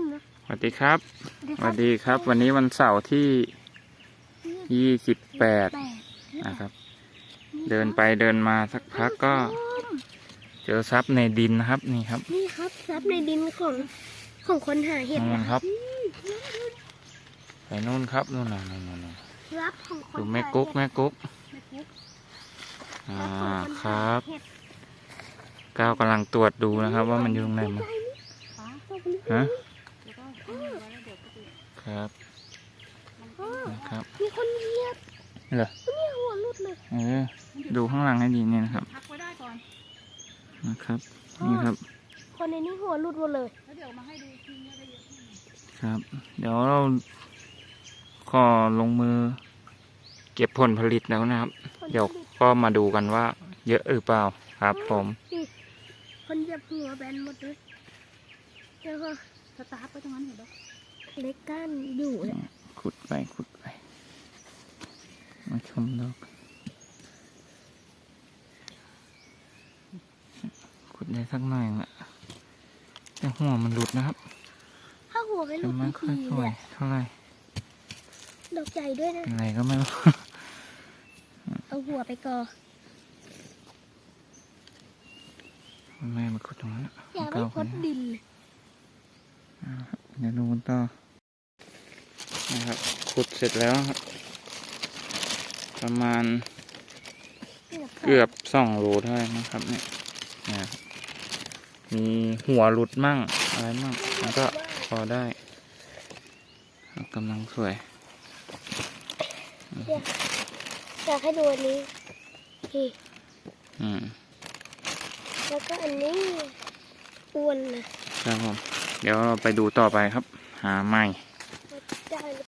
อนนะสวัสดีครับดีสวัสดีครับ วันนี้วันเสาร์ที่ยี่สิบแปดแปดนะครับ เดินไปเดินมาสักพักก็ เจอทรัพย์ในดินนะครับนี่ครับ นี่ครับทรัพย์ในดินของของคนหาเห็ดนู่นนะครับไปนู่นครับนู่นน่ะนู่นนู่นนู่นทรัพย์ของคนดูแม่กุ๊กแม่กุ๊กแม่กุ๊กอ่าทรัพย์ของนหาครับเห็ดก้าวกำลังตรวจดูนะครับ ว่ามันอยู่ตรงไหนมั้งฮะ ครับพ่อนะครับมีคนเหยียบเหรอนี่หัวหลุดเลยเออดูข้างหลังให้ดีเนี่ยนะครับพักไว้ได้ก่อนนะครับนี่ครับ คนในนี้หัวหลุดหมดเลยแล้วเดี๋ยวมาให้ดูทีว่าได้เยอะแค่ไหนครับ เดี๋ยวเราขอลงมือ เก็บผลผลิตแล้วนะครับ เดี๋ยวก็มาดูกันว่า เยอะหรือเปล่าครับผมนี่คนเหยียบหัวแบนหมดเลยแล้วก็ สตาร์ทไว้ตรงนั้นเห็นปะเล็กก้านอยู่เนี่ยขุดไปขุดไป มาชมดอกขุดได้สักหน่อยละแต่หัวมันหลุดนะครับ ถ้าหัวไม่หจะลุดไม่ทุกค่อยทีสวยเนี่ยเท่าไหร่ดอกใหญ่ด้วยนะ อะไรก็ไม่รู้ เอาหัวไปก่อ แม่มาขุดตรงนั้นอะอย่าไปเก้าพคนดนะดิน เดี๋ยวดูกันต่อนะครับ ขุดเสร็จแล้วครับ ประมาณเกือบสองโลได้นะครับเนี่ยนะครับมีหัวหลุดมั่งอะไรมั่งแล้วก็พอได้กำลังสวยอยากให้ดูอันนี้นี่อืม แล้วก็อันนี้อ้วนนะครับผม เดี๋ยวเราไปดูต่อไปครับ หาใหม่